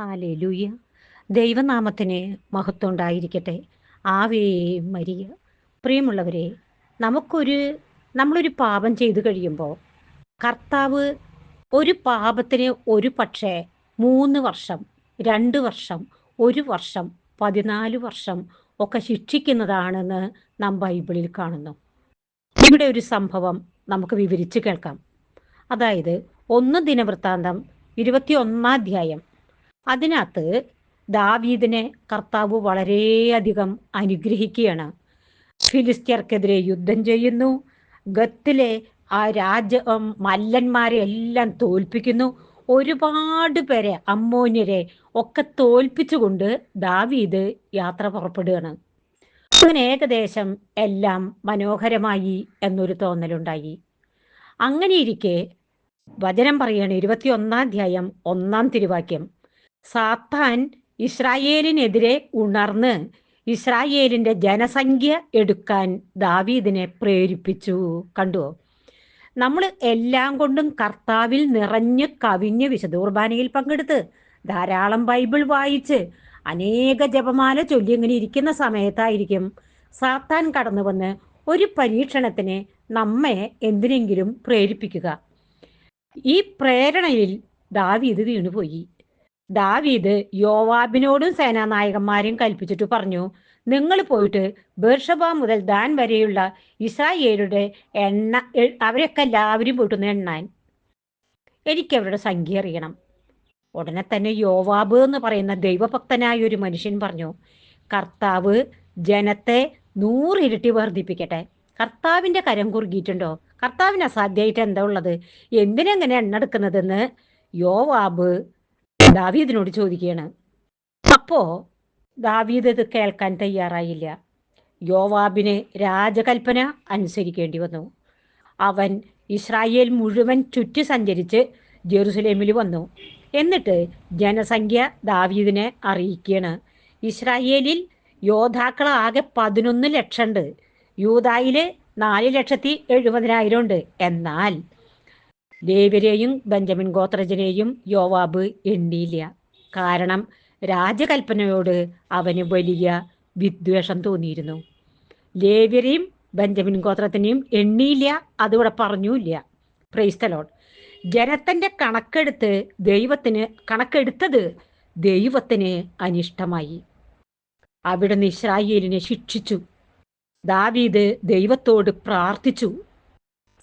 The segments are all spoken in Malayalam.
ഹാലേലൂയ. ദൈവനാമത്തിന് മഹത്വം ഉണ്ടായിരിക്കട്ടെ ആവേ മരിയ. പ്രിയമുള്ളവരെ നമുക്കൊരു നമ്മളൊരു പാപം ചെയ്തു കഴിയുമ്പോൾ കർത്താവ് ഒരു പാപത്തിന് ഒരു പക്ഷേ മൂന്ന് വർഷം രണ്ട് വർഷം ഒരു വർഷം പതിനാല് വർഷം ഒക്കെ ശിക്ഷിക്കുന്നതാണെന്ന് നാം ബൈബിളിൽ കാണുന്നു. ഇവിടെ ഒരു സംഭവം നമുക്ക് വിവരിച്ച് കേൾക്കാം. അതായത് ഒന്ന് ദിനവൃത്താന്തം ഇരുപത്തി ഒന്നാം അധ്യായം അതിനകത്ത് ദാവീദിനെ കർത്താവ് വളരെയധികം അനുഗ്രഹിക്കുകയാണ്. ഫിലിസ്ത്യർക്കെതിരെ യുദ്ധം ചെയ്യുന്നു. ഗത്തിലെ ആ രാജ മല്ലന്മാരെ എല്ലാം തോൽപ്പിക്കുന്നു. ഒരുപാട് പേരെ അമ്മോന്യരെ ഒക്കെ തോൽപ്പിച്ചുകൊണ്ട് ദാവീദ് യാത്ര പുറപ്പെടുകയാണ്. അങ്ങനെ ഏകദേശം എല്ലാം മനോഹരമായി എന്നൊരു തോന്നലുണ്ടായി. അങ്ങനെയിരിക്കെ വചനം പറയാണ് ഇരുപത്തിയൊന്നാം അധ്യായം ഒന്നാം തിരുവാക്യം. സാത്താൻ ഇസ്രായേലിനെതിരെ ഉണർന്ന് ഇസ്രായേലിന്റെ ജനസംഖ്യ എടുക്കാൻ ദാവീദിനെ പ്രേരിപ്പിച്ചു. കണ്ടുവോ നമ്മൾ എല്ലാം കൊണ്ടും കർത്താവിൽ നിറഞ്ഞു കവിഞ്ഞ് വിശുദ്ധ കുർബാനയിൽ പങ്കെടുത്ത് ധാരാളം ബൈബിൾ വായിച്ച് അനേക ജപമാല ചൊല്ലി ഇങ്ങനെ ഇരിക്കുന്ന സമയത്തായിരിക്കും സാത്താൻ കടന്നു വന്ന് ഒരു പരീക്ഷണത്തിന് നമ്മെ എന്തിനെങ്കിലും പ്രേരിപ്പിക്കുക. ഈ പ്രേരണയിൽ ദാവീദ് വീണുപോയി. ദാവീദ് യോവാബിനോടും സേനാനായകന്മാരെയും കൽപ്പിച്ചിട്ട് പറഞ്ഞു നിങ്ങൾ പോയിട്ട് ബേർഷബ മുതൽ ദാൻ വരെയുള്ള ഇസ്രായേലുടെ എണ്ണ അവരൊക്കെ എല്ലാവരും പോയിട്ടൊന്ന് എണ്ണാൻ. എനിക്ക് അവരുടെ സംഖ്യ അറിയണം. ഉടനെ തന്നെ യോവാബ് എന്ന് പറയുന്ന ദൈവഭക്തനായ ഒരു മനുഷ്യൻ പറഞ്ഞു കർത്താവ് ജനത്തെ നൂറിരട്ടി വർദ്ധിപ്പിക്കട്ടെ. കർത്താവിന്റെ കരം കുറുകിയിട്ടുണ്ടോ? കർത്താവിന് അസാധ്യമായിട്ട് എന്താ ഉള്ളത്? എന്തിനെങ്ങനെ എണ്ണെടുക്കുന്നതെന്ന് യോവാബ് ദാവീദിനോട് ചോദിക്കുകയാണ് അപ്പോ ദാവീദ് ഇത് കേൾക്കാൻ തയ്യാറായില്ല. യോവാബിന് രാജകൽപ്പന അനുസരിക്കേണ്ടി വന്നു. അവൻ ഇസ്രായേൽ മുഴുവൻ ചുറ്റി സഞ്ചരിച്ച് ജെറുസലേമിൽ വന്നു. എന്നിട്ട് ജനസംഖ്യ ദാവീദിനെ അറിയിക്കുകയാണ്. ഇസ്രായേലിൽ യോദ്ധാക്കൾ ആകെ പതിനൊന്ന് ലക്ഷമുണ്ട്. യൂതായിൽ നാല് ലക്ഷത്തി എഴുപതിനായിരം ഉണ്ട്. എന്നാൽ ലേവരെയും ബെഞ്ചമിൻ ഗോത്രജനെയും യോവാബ് എണ്ണിയില്ല കാരണം രാജകൽപ്പനയോട് അവന് വലിയ വിദ്വേഷം തോന്നിയിരുന്നു. ലേവ്യരെയും ബെഞ്ചമിൻ ഗോത്രത്തിനെയും എണ്ണിയില്ല അതിവിടെ പറഞ്ഞൂല്ല. പ്രൈസ്തലോൺ ജനത്തിന്റെ കണക്കെടുത്ത് ദൈവത്തിന് കണക്കെടുത്തത് ദൈവത്തിന് അനിഷ്ടമായി. അവിടുന്ന് ഇസ്രായേലിനെ ശിക്ഷിച്ചു. ദാവീദ് ദൈവത്തോട് പ്രാർത്ഥിച്ചു.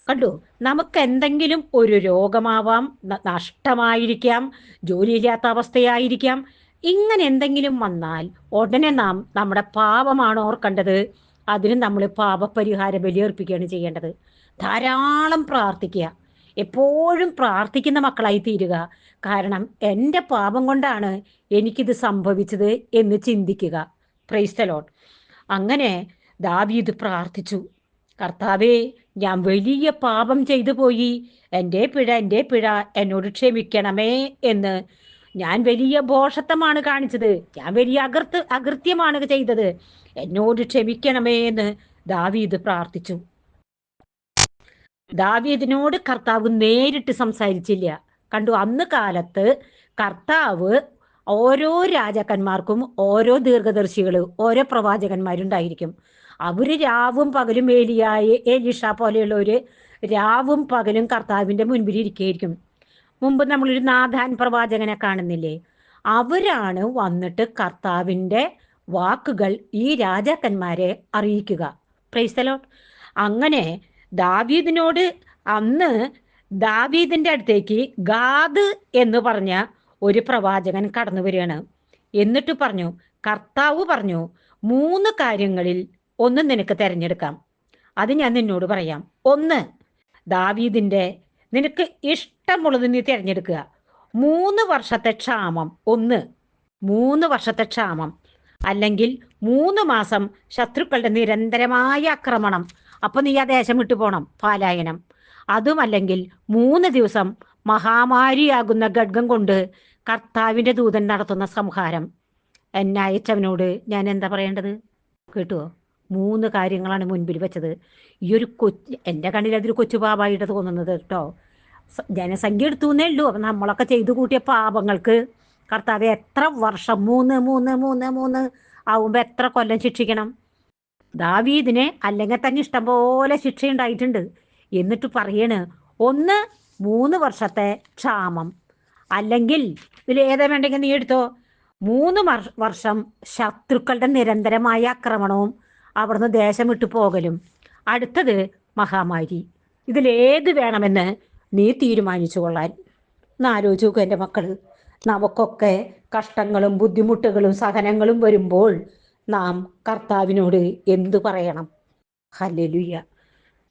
കണ്ടു? നമുക്ക് എന്തെങ്കിലും ഒരു രോഗമാവാം നഷ്ടമായിരിക്കാം ജോലിയില്ലാത്ത അവസ്ഥയായിരിക്കാം. ഇങ്ങനെ എന്തെങ്കിലും വന്നാൽ ഉടനെ നാം നമ്മുടെ പാപമാണ് ഓർക്കേണ്ടത്? അതിന് നമ്മൾ പാപപരിഹാര ബലിയർപ്പിക്കുകയാണ് ചെയ്യേണ്ടത്. ധാരാളം പ്രാർത്ഥിക്കുക. എപ്പോഴും പ്രാർത്ഥിക്കുന്ന മക്കളായി തീരുക. കാരണം എന്റെ പാപം കൊണ്ടാണ് എനിക്കിത് സംഭവിച്ചത് എന്ന് ചിന്തിക്കുക. പ്രൈസ്തലോട്ട് അങ്ങനെ ദാവീദ് പ്രാർത്ഥിച്ചു. കർത്താവേ ഞാൻ വലിയ പാപം ചെയ്തു പോയി. എന്റെ പിഴ എന്റെ പിഴ എന്നോട് ക്ഷമിക്കണമേ എന്ന്. ഞാൻ വലിയ ഭോഷത്വമാണ് കാണിച്ചത്. ഞാൻ വലിയ അകൃത്ത് അകൃത്യമാണ് ചെയ്തത്. എന്നോട് ക്ഷമിക്കണമേ എന്ന് ദാവീദ് പ്രാർത്ഥിച്ചു. ദാവീദിനോട് കർത്താവ് നേരിട്ട് സംസാരിച്ചില്ല. കണ്ടു അന്ന് കാലത്ത് കർത്താവ് ഓരോ രാജാക്കന്മാർക്കും ഓരോ ദീർഘദർശികൾ ഓരോ പ്രവാചകന്മാരുണ്ടായിരിക്കും. അവർ രാവും പകലും ഏലിയായ ഏലിഷ പോലെയുള്ളവര് രാവും പകലും കർത്താവിന്റെ മുൻപിൽ ഇരിക്കുകയായിരിക്കും മുമ്പ് നമ്മളൊരു നാഥാൻ പ്രവാചകനെ കാണുന്നില്ലേ? അവരാണ് വന്നിട്ട് കർത്താവിന്റെ വാക്കുകൾ ഈ രാജാക്കന്മാരെ അറിയിക്കുക. പ്രൈസലോ അങ്ങനെ ദാവീദിനോട് അന്ന് ദാവീദിന്റെ അടുത്തേക്ക് ഗാദ് എന്ന് പറഞ്ഞ ഒരു പ്രവാചകൻ കടന്നു വരികയാണ്. എന്നിട്ട് പറഞ്ഞു കർത്താവ് പറഞ്ഞു മൂന്ന് കാര്യങ്ങളിൽ ഒന്ന് നിനക്ക് തിരഞ്ഞെടുക്കാം. അത് ഞാൻ നിന്നോട് പറയാം. ഒന്ന് ദാവീദിന്റെ നിനക്ക് ഇഷ്ടമുള്ളത് നീ തിരഞ്ഞെടുക്കുക. മൂന്ന് വർഷത്തെ ക്ഷാമം. ഒന്ന് മൂന്ന് വർഷത്തെ ക്ഷാമം. അല്ലെങ്കിൽ മൂന്ന് മാസം ശത്രുക്കളുടെ നിരന്തരമായ ആക്രമണം. അപ്പൊ നീ ആ ദേശം വിട്ടു പോണം പാലായനം. അതുമല്ലെങ്കിൽ മൂന്ന് ദിവസം മഹാമാരിയാകുന്ന ഖഡ്ഗം കൊണ്ട് കർത്താവിന്റെ ദൂതൻ നടത്തുന്ന സംഹാരം. എന്നെ അയച്ചവനോട് ഞാൻ എന്താ പറയേണ്ടത്? കേട്ടുവോ? മൂന്ന് കാര്യങ്ങളാണ് മുൻപിൽ വെച്ചത്. ഈ ഒരു കൊച്ചു എന്റെ കണ്ണിൽ അതൊരു കൊച്ചു പാപായിട്ട് തോന്നുന്നത് കേട്ടോ. ജനസംഖ്യ എടുത്തു എന്നേ ഉള്ളൂ. അപ്പം നമ്മളൊക്കെ ചെയ്തു കൂട്ടിയ പാപങ്ങൾക്ക് കർത്താവ് എത്ര വർഷം മൂന്ന് മൂന്ന് മൂന്ന് മൂന്ന് ആവുമ്പോൾ എത്ര കൊല്ലം ശിക്ഷിക്കണം? ദാവീദിനെ അല്ലെങ്കിൽ തന്നെ ഇഷ്ടം ഇഷ്ടംപോലെ ശിക്ഷയുണ്ടായിട്ടുണ്ട്. എന്നിട്ട് പറയണ് ഒന്ന് മൂന്ന് വർഷത്തെ ക്ഷാമം. അല്ലെങ്കിൽ ഇതിൽ ഏതാ വേണ്ടെങ്കിൽ നീ എടുത്തോ. മൂന്ന് വർഷം ശത്രുക്കളുടെ നിരന്തരമായ ആക്രമണവും അവിടുന്ന് ദേശം വിട്ടു പോകലും. അടുത്തത് മഹാമാരി. ഇതിൽ ഇതിലേത് വേണമെന്ന് നീ തീരുമാനിച്ചു കൊള്ളാൻ. നോക്കൂ എന്റെ മക്കൾ നമുക്കൊക്കെ കഷ്ടങ്ങളും ബുദ്ധിമുട്ടുകളും സഹനങ്ങളും വരുമ്പോൾ നാം കർത്താവിനോട് എന്തു പറയണം? ഹല്ലേലൂയ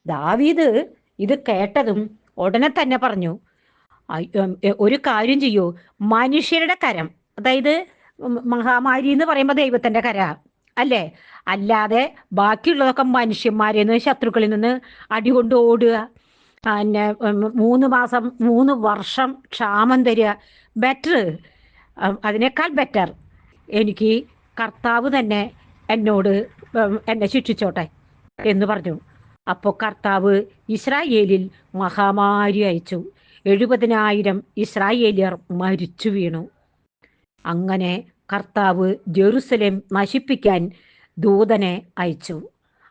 ദാവീദ് ഇത് കേട്ടതും ഉടനെ തന്നെ പറഞ്ഞു "അയ്- ഉം, എ, ഒരു കാര്യം ചെയ്യൂ. മനുഷ്യരുടെ കരം അതായത് മഹാമാരി എന്ന് പറയുമ്പോൾ ദൈവത്തിന്റെ കര അല്ലേ? അല്ലാതെ ബാക്കിയുള്ളതൊക്കെ മനുഷ്യന്മാരിൽ നിന്ന് ശത്രുക്കളിൽ നിന്ന് അടികൊണ്ട് ഓടുക. പിന്നെ മൂന്ന് മാസം മൂന്ന് വർഷം ക്ഷാമം തരിക. ബെറ്റർ അതിനേക്കാൾ ബെറ്റർ എനിക്ക് കർത്താവ് തന്നെ എന്നോട് എന്നെ ശിക്ഷിച്ചോട്ടെ എന്ന് പറഞ്ഞു. അപ്പോൾ കർത്താവ് ഇസ്രായേലിൽ മഹാമാരി അയച്ചു. എഴുപതിനായിരം ഇസ്രായേലിയർ മരിച്ചു വീണു. അങ്ങനെ കർത്താവ് ജെറുസലേം നശിപ്പിക്കാൻ ദൂതനെ അയച്ചു.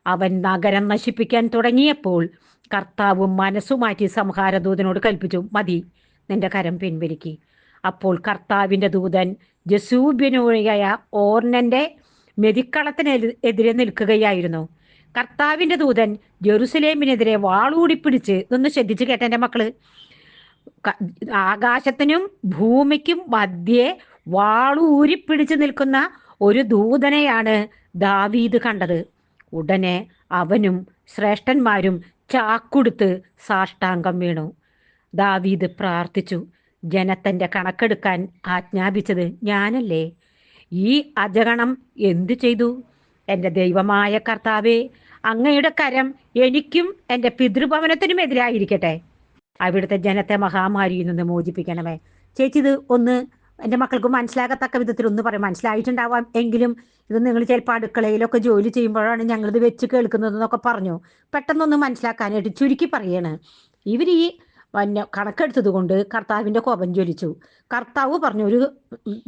അവൻ നഗരം നശിപ്പിക്കാൻ തുടങ്ങിയപ്പോൾ കർത്താവ് മനസ്സുമാറ്റി സംഹാരദൂതനോട് കൽപ്പിച്ചു മതി നിന്റെ കരം പിൻവലിക്കി. അപ്പോൾ കർത്താവിന്റെ ദൂതൻ ജസൂബ്യനോയായ ഓർണന്റെ മെതിക്കളത്തിന് എതിരെ നിൽക്കുകയായിരുന്നു. കർത്താവിന്റെ ദൂതൻ ജെറുസലേമിനെതിരെ വാളൂടിപ്പിടിച്ച് ഇതൊന്ന് ശ്രദ്ധിച്ച് കേട്ട എന്റെ മക്കൾ. ആകാശത്തിനും ഭൂമിക്കും മധ്യേ വാളൂരിപ്പിടിച്ച് നിൽക്കുന്ന ഒരു ദൂതനെയാണ് ദാവീദ് കണ്ടത്. ഉടനെ അവനും ശ്രേഷ്ഠന്മാരും ചാക്കുടുത്ത് സാഷ്ടാംഗം വീണു. ദാവീദ് പ്രാർത്ഥിച്ചു ജനത്തിന്റെ കണക്കെടുക്കാൻ ആജ്ഞാപിച്ചത് ഞാനല്ലേ? ഈ അജഗണം എന്തു ചെയ്തു? എന്റെ ദൈവമായ കർത്താവേ അങ്ങയുടെ കരം എനിക്കും എന്റെ പിതൃഭവനത്തിനും എതിരായിരിക്കട്ടെ. അവിടുത്തെ ജനത്തെ മഹാമാരിയിൽ നിന്ന് മോചിപ്പിക്കണമേ. ചേച്ചി ഇത് ഒന്ന് എന്റെ മക്കൾക്ക് മനസ്സിലാകത്തക്ക വിധത്തിൽ ഒന്ന് പറയും. മനസ്സിലായിട്ടുണ്ടാവാം എങ്കിലും ഇത് നിങ്ങൾ ചിലപ്പോൾ അടുക്കളയിലൊക്കെ ജോലി ചെയ്യുമ്പോഴാണ് ഞങ്ങളിത് വെച്ച് കേൾക്കുന്നതെന്നൊക്കെ പറഞ്ഞു. പെട്ടെന്നൊന്ന് മനസ്സിലാക്കാനായിട്ട് ചുരുക്കി പറയാണ്. ഇവർ ഈ പിന്നെ കണക്കെടുത്തത് കൊണ്ട് കർത്താവിന്റെ കോപം ജ്വലിച്ചു. കർത്താവ് പറഞ്ഞു ഒരു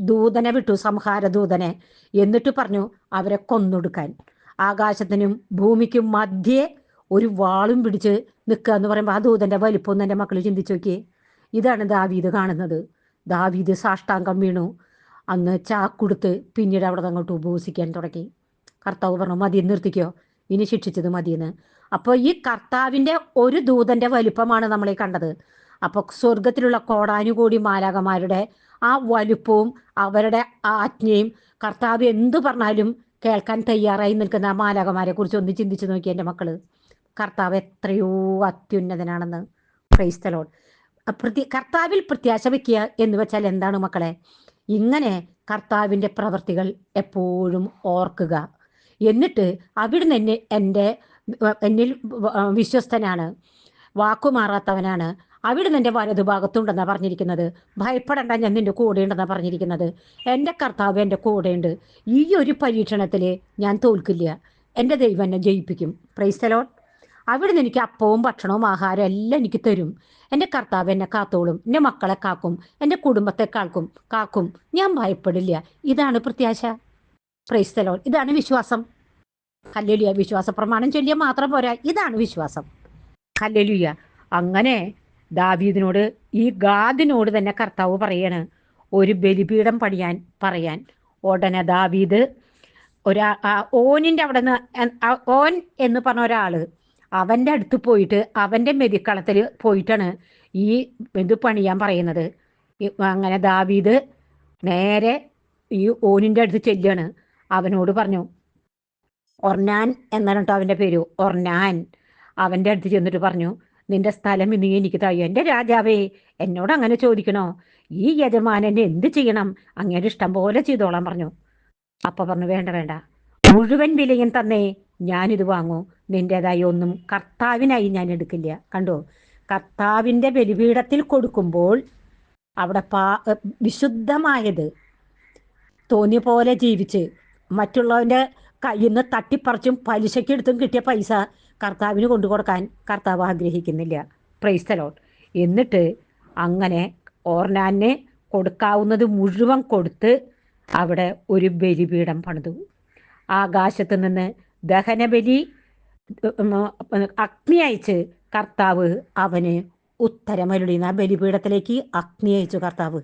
ദൂതനെ വിട്ടു സംഹാര ദൂതനെ എന്നിട്ട് പറഞ്ഞു അവരെ കൊന്നൊടുക്കാൻ. ആകാശത്തിനും ഭൂമിക്കും മധ്യേ ഒരു വാളും പിടിച്ച് നിൽക്കുക എന്ന് പറയുമ്പോൾ ആ ദൂതന്റെ വലിപ്പം ഒന്ന് എന്റെ മക്കൾ ചിന്തിച്ചു നോക്കിയേ. ഇതാണ് ദാവീദ് കാണുന്നത്. ദാവീദ് സാഷ്ടാംഗം വീണു. അന്ന് ചാക്കുടുത്ത് പിന്നീട് അവിടെ അങ്ങോട്ട് ഉപവസിക്കാൻ തുടങ്ങി. കർത്താവ് പറഞ്ഞു മതി നിർത്തിക്കോ. ഇനി ശിക്ഷിച്ചത് മതിയെന്ന്. അപ്പോൾ ഈ കർത്താവിന്റെ ഒരു ദൂതന്റെ വലിപ്പമാണ് നമ്മളീ കണ്ടത്. അപ്പോൾ സ്വർഗത്തിലുള്ള കോടാനുകൂടി മാലാകമാരുടെ ആ വലുപ്പവും അവരുടെ ആജ്ഞയും കർത്താവ് എന്തു പറഞ്ഞാലും കേൾക്കാൻ തയ്യാറായി നിൽക്കുന്ന ആ മാലാകമാരെ കുറിച്ച് ഒന്ന് ചിന്തിച്ചു നോക്കി എന്റെ മക്കൾ. കർത്താവ് എത്രയോ അത്യുന്നതനാണെന്ന്. ക്രൈസ്തലോട് പ്രതി കർത്താവിൽ പ്രത്യാശ വയ്ക്കുക എന്ന് വെച്ചാൽ എന്താണ് മക്കളെ? ഇങ്ങനെ കർത്താവിന്റെ പ്രവർത്തികൾ എപ്പോഴും ഓർക്കുക. എന്നിട്ട് അവിടുന്ന് എന്നെ എന്റെ എന്നിൽ വിശ്വസ്തനാണ്. വാക്കുമാറാത്തവനാണ്. അവിടുന്ന് നിന്റെ വലതുഭാഗത്തുണ്ടെന്നാണ് പറഞ്ഞിരിക്കുന്നത്. ഭയപ്പെടേണ്ട ഞാൻ നിന്റെ കൂടെ ഉണ്ടെന്നാണ് പറഞ്ഞിരിക്കുന്നത്. എന്റെ കർത്താവ് എന്റെ കൂടെ ഉണ്ട് ഈ ഒരു പരീക്ഷണത്തിൽ ഞാൻ തോൽക്കില്ല. എന്റെ ദൈവം എന്നെ ജയിപ്പിക്കും. പ്രൈസ്തലോൺ നിന്ന് എനിക്ക് അപ്പവും ഭക്ഷണവും ആഹാരം എല്ലാം എനിക്ക് തരും. എന്റെ കർത്താവ് എന്നെ കാത്തോളും. എന്റെ മക്കളെ കാക്കും. എന്റെ കുടുംബത്തെ കാക്കും. കാക്കും. ഞാൻ ഭയപ്പെടില്ല. ഇതാണ് പ്രത്യാശ. പ്രൈസ്തലോൺ ഇതാണ് വിശ്വാസം. ഹല്ലേലൂയ. വിശ്വാസ പ്രമാണം ചൊല്ലിയാൽ മാത്രം പോരാ. ഇതാണ് വിശ്വാസം. ഹല്ലേലൂയ. അങ്ങനെ ദാവീദിനോട് ഈ ഗാദിനോട് തന്നെ കർത്താവ് പറയാണ് ഒരു ബലിപീഠം പണിയാൻ പറയാൻ. ഉടനെ ദാവീദ് ഒരാ ഓനിന്റെ അവിടെ നിന്ന് ഓൻ എന്ന് പറഞ്ഞ ഒരാൾ അവന്റെ അടുത്ത് പോയിട്ട് അവന്റെ മെതിക്കളത്തിൽ പോയിട്ടാണ് ഈ ഇത് പണിയാൻ പറയുന്നത്. അങ്ങനെ ദാവീദ് നേരെ ഈ ഓനിന്റെ അടുത്ത് ചെല്ലുകയാണ് അവനോട് പറഞ്ഞു ഒർനാൻ എന്നാണ് കേട്ടോ അവന്റെ പേര്. ഒർനാൻ അവന്റെ അടുത്ത് ചെന്നിട്ട് പറഞ്ഞു നിന്റെ സ്ഥലം ഇന്ന് എനിക്ക് തയ്യോ. എന്റെ രാജാവേ എന്നോട് അങ്ങനെ ചോദിക്കണോ? ഈ യജമാനൻ എന്ത് ചെയ്യണം? അങ്ങനെ ഇഷ്ടം പോലെ ചെയ്തോളാൻ പറഞ്ഞു. അപ്പ പറഞ്ഞു വേണ്ട വേണ്ട. മുഴുവൻ വിലയും തന്നേ ഞാനിത് വാങ്ങൂ. നിന്റെതായി ഒന്നും കർത്താവിനായി ഞാൻ എടുക്കില്ല. കണ്ടോ? കർത്താവിന്റെ ബലിപീഠത്തിൽ കൊടുക്കുമ്പോൾ അവിടെ പാ വിശുദ്ധമായത് തോന്നിയ പോലെ ജീവിച്ച് മറ്റുള്ളവന്റെ കയ്യിൽ നിന്ന് തട്ടിപ്പറിച്ചും പലിശയ്ക്കെടുത്തും കിട്ടിയ പൈസ കർത്താവിന് കൊണ്ടു കൊടുക്കാൻ കർത്താവ് ആഗ്രഹിക്കുന്നില്ല. പ്രൈസ്തലോട്ട് എന്നിട്ട് അങ്ങനെ ഓർനാനെ കൊടുക്കാവുന്നത് മുഴുവൻ കൊടുത്ത് അവിടെ ഒരു ബലിപീഠം പണിതു. ആകാശത്ത് നിന്ന് ദഹനബലി അഗ്നി അയച്ച് കർത്താവ് അവന് ഉത്തരമരുടെ ആ ബലിപീഠത്തിലേക്ക് അഗ്നി അയച്ചു കർത്താവ്.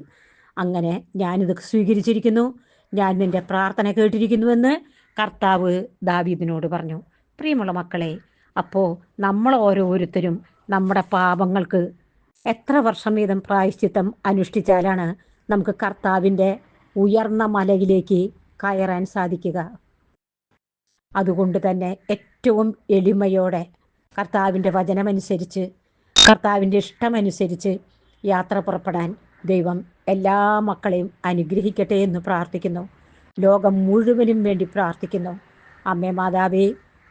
അങ്ങനെ ഞാനിത് സ്വീകരിച്ചിരിക്കുന്നു. ഞാൻ നിന്റെ പ്രാർത്ഥന കേട്ടിരിക്കുന്നുവെന്ന് കർത്താവ് ദാവീദിനോട് പറഞ്ഞു. പ്രിയമുള്ള മക്കളെ അപ്പോൾ നമ്മൾ ഓരോരുത്തരും നമ്മുടെ പാപങ്ങൾക്ക് എത്ര വർഷം വീതം പ്രായശ്ചിത്തം അനുഷ്ഠിച്ചാലാണ് നമുക്ക് കർത്താവിന്റെ ഉയർന്ന മലയിലേക്ക് കയറാൻ സാധിക്കുക. അതുകൊണ്ട് തന്നെ ഏറ്റവും എളിമയോടെ കർത്താവിന്റെ വചനമനുസരിച്ച് കർത്താവിന്റെ ഇഷ്ടമനുസരിച്ച് യാത്ര പുറപ്പെടാൻ ദൈവം എല്ലാ മക്കളെയും അനുഗ്രഹിക്കട്ടെ എന്ന് പ്രാർത്ഥിക്കുന്നു. ലോകം മുഴുവനും വേണ്ടി പ്രാർത്ഥിക്കുന്നു. അമ്മേ മാതാവേ